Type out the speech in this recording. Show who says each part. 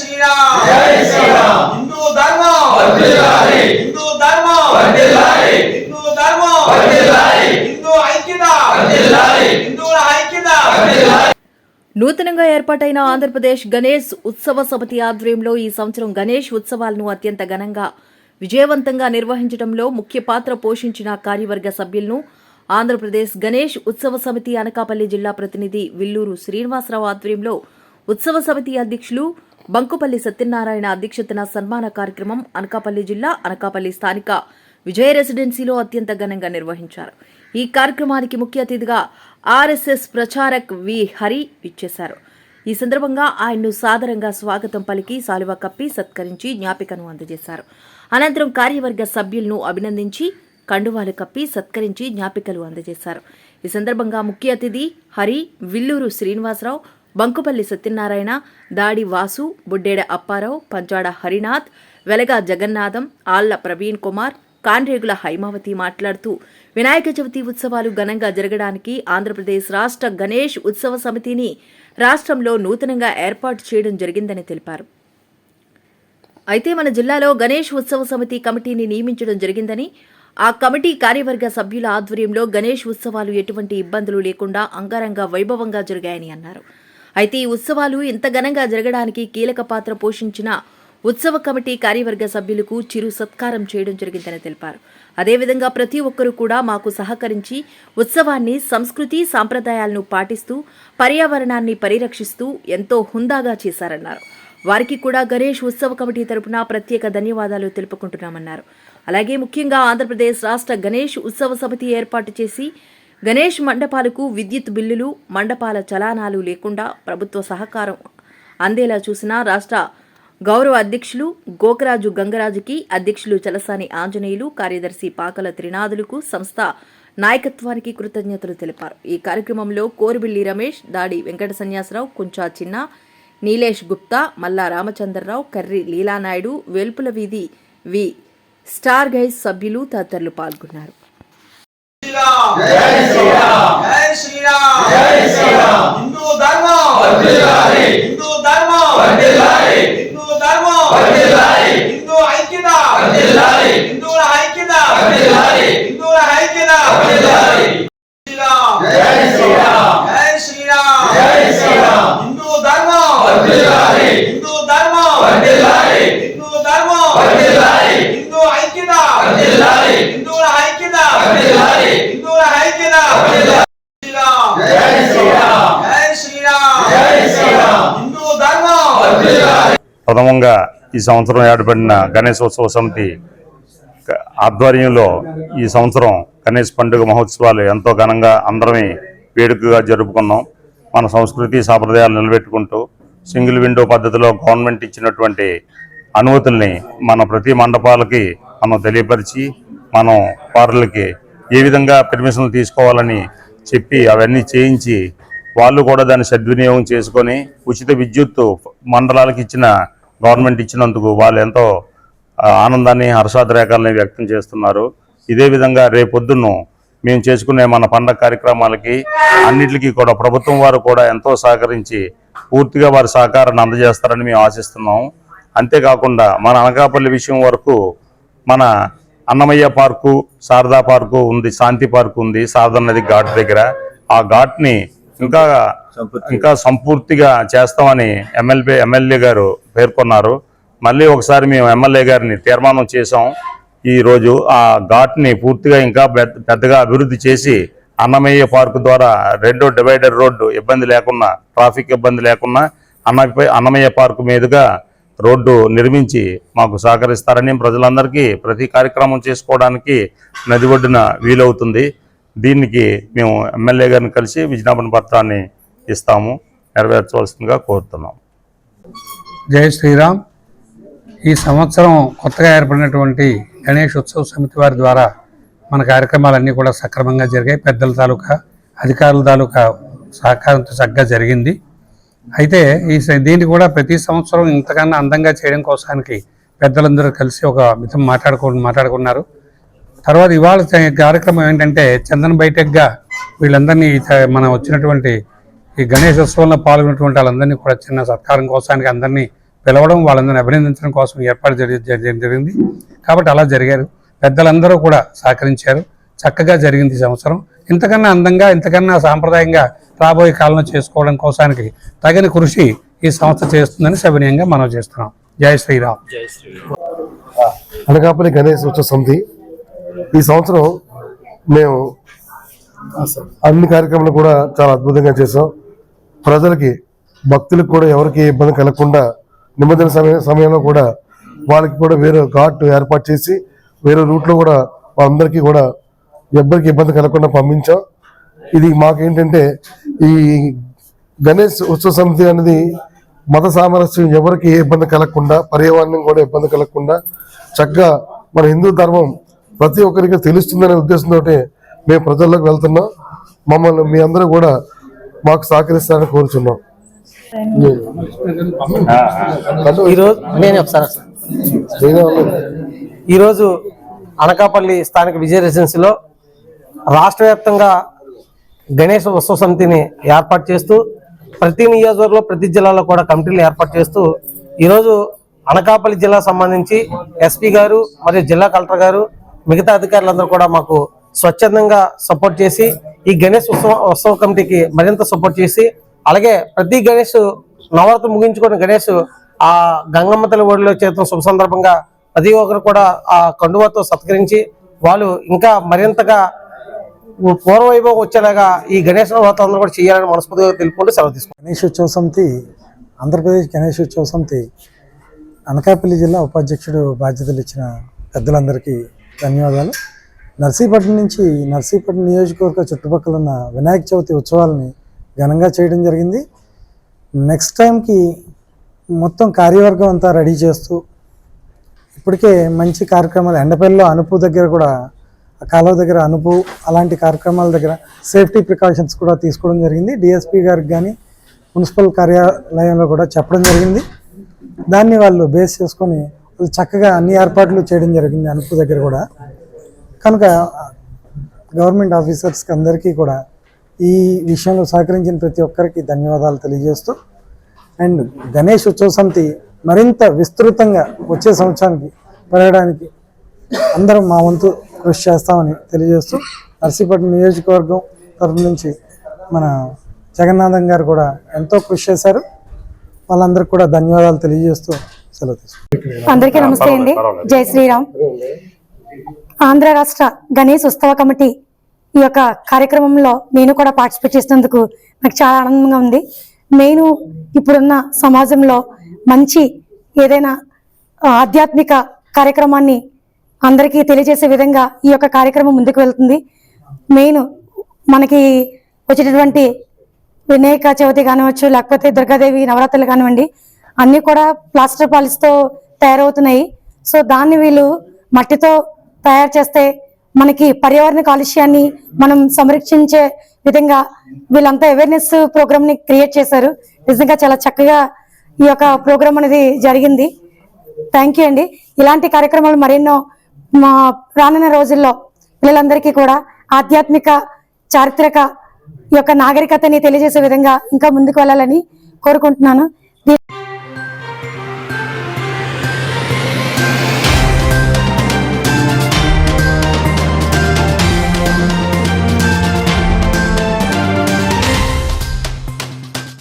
Speaker 1: శ్రీరామ్.
Speaker 2: జై శ్రీరామ్.
Speaker 1: హిందూ ధర్మం.
Speaker 2: వర్ధిల్లాలి.
Speaker 1: హిందూ ధర్మం.
Speaker 2: వర్ధిల్లాలి.
Speaker 1: హిందూ ధర్మం.
Speaker 2: వర్ధిల్లాలి.
Speaker 1: హిందూ ఐక్యత.
Speaker 2: వర్ధిల్లాలి.
Speaker 1: హిందువుల ఐక్యత.
Speaker 2: వర్ధిల్లాలి.
Speaker 3: నూతనంగా ఏర్పాటైన ఆంధ్రప్రదేశ్ గణేష్ ఉత్సవ సమితి ఆధ్వర్యంలో ఈ సంవత్సరం గణేష్ ఉత్సవాలను అత్యంత ఘనంగా విజయవంతంగా నిర్వహించడంలో ముఖ్య పాత్ర పోషించిన కార్యవర్గ సభ్యులను ఆంధ్రప్రదేశ్ గణేష్ ఉత్సవ సమితి అనకాపల్లి జిల్లా ప్రతినిధి విల్లూరు శ్రీనివాసరావు ఆధ్వర్యంలో ఉత్సవ సమితి అధ్యక్షులు బంకుపల్లి సత్యనారాయణ అధ్యక్షతన సన్మాన కార్యక్రమం అనకాపల్లి జిల్లా అనకాపల్లి స్థానిక విజయ రెసిడెన్సీలో అత్యంత ఘనంగా నిర్వహించారు. ఈ కార్యక్రమానికి ముఖ్య అతిథిగా ఆర్ఎస్ఎస్ ప్రచారక్ వి హరి ఇచ్చేశారు ఈ సందర్భంగా ఆయన్ను సాదరంగా స్వాగతం పలికి సాలువా కప్పి సత్కరించి జ్ఞాపికను అందజేశారు. అనంతరం కార్యవర్గ సభ్యులను అభినందించి కండువాలు కప్పి సత్కరించి జ్ఞాపికలు అందజేశారు. ఈ సందర్భంగా ముఖ్య అతిథి హరి విల్లూరు శ్రీనివాసరావు బంకుపల్లి సత్యనారాయణ దాడి వాసు బుడ్డేడ అప్పారావు పంచాడ హరినాథ్ వెలగా జగన్నాథం ఆళ్ళ ప్రవీణ్ కుమార్ కాన్రేగుల హైమావతి మాట్లాడుతూ వినాయక చవితి ఉత్సవాలు ఘనంగా జరగడానికి ఆంధ్రప్రదేశ్ రాష్ట్ర గణేష్ ఉత్సవ సమితిని రాష్ట్రంలో నూతనంగా ఏర్పాటు చేయడం జరిగిందని తెలిపారు. అయితే మన జిల్లాలో గణేష్ ఉత్సవ సమితి కమిటీని నియమించడం జరిగిందని ఆ కమిటీ కార్యవర్గ సభ్యుల ఆధ్వర్యంలో గణేష్ ఉత్సవాలు ఎటువంటి ఇబ్బందులు లేకుండా అంగరంగ వైభవంగా జరిగాయని అన్నారు. అయితే ఈ ఉత్సవాలు ఇంత ఘనంగా జరగడానికి కీలక పాత్ర పోషించిన ఉత్సవ కమిటీ కార్యవర్గ సభ్యులకు చిరు సత్కారం చేయడం జరిగిందని తెలిపారు. అదేవిధంగా ప్రతి ఒక్కరూ కూడా మాకు సహకరించి ఉత్సవాన్ని సంస్కృతి సాంప్రదాయాలను పాటిస్తూ పర్యావరణాన్ని పరిరక్షిస్తూ ఎంతో హుందాగా చేశారన్నారు. వారికి కూడా గణేష్ ఉత్సవ కమిటీ తరపున ప్రత్యేక ధన్యవాదాలు తెలుపుకుంటున్నామన్నారు. అలాగే ముఖ్యంగా ఆంధ్రప్రదేశ్ రాష్ట్ర గణేష్ ఉత్సవ సమితి ఏర్పాటు చేసి గణేష్ మండపాలకు విద్యుత్ బిల్లులు మండపాల చలానాలు లేకుండా ప్రభుత్వ సహకారం అందేలా చూసిన రాష్ట్ర గౌరవ అధ్యక్షులు గోకరాజు గంగరాజుకి అధ్యక్షులు చలసాని ఆంజనేయులు కార్యదర్శి పాకల త్రినాథులకు సంస్థ నాయకత్వానికి కృతజ్ఞతలు తెలిపారు. ఈ కార్యక్రమంలో కోరిబిల్లి రమేష్ దాడి వెంకట సన్యాసరావు కుంచా చిన్న నీలేష్ గుప్తా మల్లా రామచంద్రరావు కర్రి లీలానాయుడు వెల్పుల వీధి వి స్టార్ గైజ్ సభ్యులు తదితరులు పాల్గొన్నారు.
Speaker 1: శ్రీరామ్.
Speaker 2: జై శ్రీరామ్.
Speaker 1: జై శ్రీరామ్.
Speaker 2: జై శ్రీరామ్.
Speaker 1: హిందూ ధర్మం. హిందూ ధర్మం
Speaker 2: వర్ధిల్లాలి
Speaker 1: హిందూ ధర్మం
Speaker 2: వర్ధిల్లాలి
Speaker 1: హిందూ ఐక్యత
Speaker 2: వర్ధిల్లాలి
Speaker 1: హిందువుల ఐక్యత
Speaker 2: వర్ధిల్లాలి
Speaker 1: హిందువుల ఐక్యత
Speaker 2: వర్ధిల్లాలి
Speaker 1: శ్రీరామ్
Speaker 2: జై శ్రీరామ్
Speaker 1: జై శ్రీరామ్
Speaker 2: జై శ్రీరామ్
Speaker 1: హిందూ ధర్మం
Speaker 2: వర్ధిల్లాలి
Speaker 1: హిందూ ధర్మం
Speaker 2: వర్ధిల్లాలి
Speaker 1: హిందూ ధర్మం
Speaker 2: వర్ధిల్లాలి
Speaker 1: హిందూ ఐక్యత
Speaker 2: వర్ధిల్లాలి
Speaker 1: హిందువుల ఐక్యత
Speaker 2: వర్ధిల్లాలి
Speaker 1: హిందువుల ఐక్యత
Speaker 2: వర్ధిల్లాలి
Speaker 1: శ్రీరామ్
Speaker 2: జై శ్రీరామ్
Speaker 1: జై శ్రీరామ్
Speaker 2: జై శ్రీరామ్
Speaker 1: హిందూ ధర్మం
Speaker 2: వర్ధిల్లాలి
Speaker 4: ప్రథమంగా ఈ సంవత్సరం ఏర్పడిన గణేశోత్సవ సమితి ఆధ్వర్యంలో ఈ సంవత్సరం గణేష్ పండుగ మహోత్సవాలు ఎంతో ఘనంగా అందరమే వేడుకగా జరుపుకున్నాం. మన సంస్కృతి సాంప్రదాయాలు నిలబెట్టుకుంటూ సింగిల్ విండో పద్ధతిలో గవర్నమెంట్ ఇచ్చినటువంటి అనుమతుల్ని మన ప్రతి మండపాలకి మనం తెలియపరిచి మనం వారులకి ఏ విధంగా పర్మిషన్లు తీసుకోవాలని చెప్పి అవన్నీ చేయించి వాళ్ళు కూడా దాన్ని సద్వినియోగం చేసుకొని ఉచిత విద్యుత్ మండలాలకు ఇచ్చిన గవర్నమెంట్ ఇచ్చినందుకు వాళ్ళు ఎంతో ఆనందాన్ని హర్షాతిరేకాలని వ్యక్తం చేస్తున్నారు. ఇదే విధంగా రేపొద్దున్న మేము చేసుకునే మన పండగ కార్యక్రమాలకి అన్నిటికీ కూడా ప్రభుత్వం వారు కూడా ఎంతో సహకరించి పూర్తిగా వారి సహకారాన్ని అందజేస్తారని మేము ఆశిస్తున్నాం. అంతేకాకుండా మన అనకాపల్లి విషయం వరకు మన అన్నమయ్య పార్కు శారదా పార్కు ఉంది శాంతి పార్కు ఉంది శారదా నది ఘాట్ దగ్గర. ఆ ఘాట్ని ఇంకా ఇంకా సంపూర్తిగా చేస్తామని ఎమ్మెల్యే ఎమ్మెల్యే గారు పేర్కొన్నారు. మళ్ళీ ఒకసారి మేము ఎమ్మెల్యే గారిని తీర్మానం చేసాం ఈరోజు ఆ ఘాట్ని పూర్తిగా ఇంకా పెద్ద- పెద్దగా అభివృద్ధి చేసి అన్నమయ్య పార్కు ద్వారా రెండో డివైడర్ రోడ్డు ఇబ్బంది లేకుండా ట్రాఫిక్ ఇబ్బంది లేకుండా అన్నపై అన్నమయ్య పార్కు మీదుగా రోడ్డు నిర్మించి మాకు సహకరిస్తారని ప్రజలందరికీ ప్రతి కార్యక్రమం చేసుకోవడానికి నది ఒడ్డున వీలవుతుంది. దీనికి మేము ఎమ్మెల్యే గారిని కలిసి విజ్ఞాపన పత్రాన్ని ఇస్తాము. నెరవేర్చవలసిందిగా కోరుతున్నాం.
Speaker 5: జై శ్రీరామ్. ఈ సంవత్సరం కొత్తగా ఏర్పడినటువంటి గణేష్ ఉత్సవ సమితి వారి ద్వారా మన కార్యక్రమాలన్నీ కూడా సక్రమంగా జరిగాయి. పెద్దల తాలూకా అధికారుల తాలూకా సహకారంతో చక్కగా జరిగింది. అయితే ఈ స- దీన్ని కూడా ప్రతి సంవత్సరం ఇంతకన్నా అందంగా చేయడం కోసానికి పెద్దలందరూ కలిసి ఒక మితం మాట్లాడుకో మాట్లాడుకున్నారు. తర్వాత ఇవాళ కార్యక్రమం ఏంటంటే చందన్ బైటెక్గా వీళ్ళందరినీ ఈ మన వచ్చినటువంటి ఈ గణేష్ ఉత్సవంలో పాల్గొన్నటువంటి వాళ్ళందరినీ కూడా చిన్న సత్కారం కోసానికి అందరినీ పిలవడం వాళ్ళందరినీ అభినందించడం కోసం ఏర్పాటు జరి- జరి- జరిగింది. కాబట్టి అలా జరిగారు. పెద్దలందరూ కూడా సహకరించారు. చక్కగా జరిగింది ఈ సంవత్సరం. ఇంతకన్నా అందంగా ఇంతకన్నా సాంప్రదాయంగా రాబోయే కాలంలో చేసుకోవడం కోసానికి తగిన కృషి ఈ సంస్థ చేస్తుందని సవినయంగా మనం చేస్తున్నాం. జై శ్రీరామ్.
Speaker 6: అనకాపల్లి గణేష్ ఉత్సవ సమితి. ఈ సంవత్సరం మేము అన్ని కార్యక్రమాలు కూడా చాలా అద్భుతంగా చేసాం ప్రజలకి భక్తులకు కూడా ఎవరికి ఇబ్బంది కలగకుండా నిమజ్జన సమయ సమయంలో కూడా వాళ్ళకి కూడా వేరే ఘాట్ ఏర్పాటు చేసి వేరే రూట్లో కూడా వాళ్ళందరికీ కూడా ఎవ్వరికి ఇబ్బంది కలగకుండా పంపించాం. ఇది మాకేంటంటే ఈ గణేష్ ఉత్సవ సమితి అనేది మత సామరస్యం ఎవరికి ఏ ఇబ్బంది కలగకుండా పర్యావరణం కూడా ఇబ్బంది కలగకుండా చక్కగా మన హిందూ ధర్మం ప్రతి ఒక్కరికి తెలుస్తుందనే ఉద్దేశంతో మేము ప్రజల్లోకి వెళ్తున్నాం. మమ్మల్ని మీ అందరూ కూడా మాకు సహకరిస్తారని కోరుచున్నాం.
Speaker 7: ఈరోజు అనకాపల్లి స్థానిక విజయ రెసిడెన్సీలో రాష్ట్ర వ్యాప్తంగా గణేష్ ఉత్సవ సమితిని ఏర్పాటు చేస్తూ ప్రతి నియోజకవర్గంలో ప్రతి జిల్లాలో కూడా కమిటీలు ఏర్పాటు చేస్తూ ఈరోజు అనకాపల్లి జిల్లా సంబంధించి ఎస్పీ గారు మరియు జిల్లా కలెక్టర్ గారు మిగతా అధికారులందరూ కూడా మాకు స్వచ్ఛందంగా సపోర్ట్ చేసి ఈ గణేష్ ఉత్సవ ఉత్సవ కమిటీకి మరింత సపోర్ట్ చేసి అలాగే ప్రతి గణేష్ నవరాత్రి ముగించుకుని గణేష్ ఆ గంగమ్మ తల్లి ఒడిలో చేతున్న శుభ సందర్భంగా ప్రతి ఒక్కరు కూడా ఆ కండువతో సత్కరించి వాళ్ళు ఇంకా మరింతగా పూర్వవైభవం వచ్చేలాగా ఈ గణేష్ నవరాత్రి అందరూ కూడా చేయాలని మనస్ఫూర్తిగా తెలుపుకుంటూ సెలవు తీసుకుంటాం
Speaker 8: గణేష్ ఉత్సవ సమితి ఆంధ్రప్రదేశ్ గణేష్ ఉత్సవ సమితి అనకాపల్లి జిల్లా ఉపాధ్యక్షుడు బాధ్యతలు ఇచ్చిన పెద్దలందరికీ ధన్యవాదాలు. నర్సీపట్నం నుంచి నర్సీపట్నం నియోజకవర్గ చుట్టుపక్కల ఉన్న వినాయక చవితి ఉత్సవాలని ఘనంగా చేయడం జరిగింది. నెక్స్ట్ టైంకి మొత్తం కార్యవర్గం అంతా రెడీ చేస్తూ ఇప్పటికే మంచి కార్యక్రమాలు ఎండపల్లిలో అనుపు దగ్గర కూడా కాలువ దగ్గర అనుపు అలాంటి కార్యక్రమాల దగ్గర సేఫ్టీ ప్రికాషన్స్ కూడా తీసుకోవడం జరిగింది. డిఎస్పీ గారికి కానీ మున్సిపల్ కార్యాలయంలో కూడా చెప్పడం జరిగింది. దాన్ని వాళ్ళు బేస్ చేసుకొని వాళ్ళు చక్కగా అన్ని ఏర్పాట్లు చేయడం జరిగింది అనుపు దగ్గర కూడా. కనుక గవర్నమెంట్ ఆఫీసర్స్కి అందరికీ కూడా ఈ విషయంలో సహకరించిన ప్రతి ఒక్కరికి ధన్యవాదాలు తెలియజేస్తూ అండ్ గణేష్ ఉత్సవ సమితి మరింత విస్తృతంగా వచ్చే సంవత్సరానికి పెరగడానికి అందరం మా వంతు కృషి చేస్తామని తెలియజేస్తూ నర్సీపట్నం నియోజకవర్గం తరఫు నుంచి మన జగన్నాథం గారు కూడా ఎంతో కృషి చేశారు. వాళ్ళందరికీ కూడా ధన్యవాదాలు తెలియజేస్తూ సెలవు తీసుకుంటాం
Speaker 9: అందరికీ నమస్తే అండి. జై శ్రీరామ్. ఆంధ్ర రాష్ట్ర గణేష్ ఉత్సవ కమిటీ ఈ యొక్క కార్యక్రమంలో నేను కూడా పార్టిసిపేట్ చేసినందుకు నాకు చాలా ఆనందంగా ఉంది. నేను ఇప్పుడున్న సమాజంలో మంచి ఏదైనా ఆధ్యాత్మిక కార్యక్రమాన్ని అందరికీ తెలియజేసే విధంగా ఈ యొక్క కార్యక్రమం ముందుకు వెళ్తుంది. మెయిన్ మనకి వచ్చేటటువంటి వినాయక చవితి కానివచ్చు లేకపోతే దుర్గాదేవి నవరాత్రులు కానివ్వండి అన్నీ కూడా ప్లాస్టర్ పాలిస్తో తయారవుతున్నాయి. సో దాన్ని వీళ్ళు మట్టితో తయారు చేస్తే మనకి పర్యావరణ కాలుష్యాన్ని మనం సంరక్షించే విధంగా వీళ్ళంతా అవేర్నెస్ ప్రోగ్రామ్ని క్రియేట్ చేశారు. నిజంగా చాలా చక్కగా ఈ యొక్క ప్రోగ్రామ్ అనేది జరిగింది. థ్యాంక్ యూ అండి. ఇలాంటి కార్యక్రమాలు మరెన్నో మా రానున్న రోజుల్లో పిల్లలందరికీ కూడా ఆధ్యాత్మిక చారిత్రక ఈ యొక్క నాగరికతని తెలియజేసే విధంగా ఇంకా ముందుకు వెళ్ళాలని కోరుకుంటున్నాను.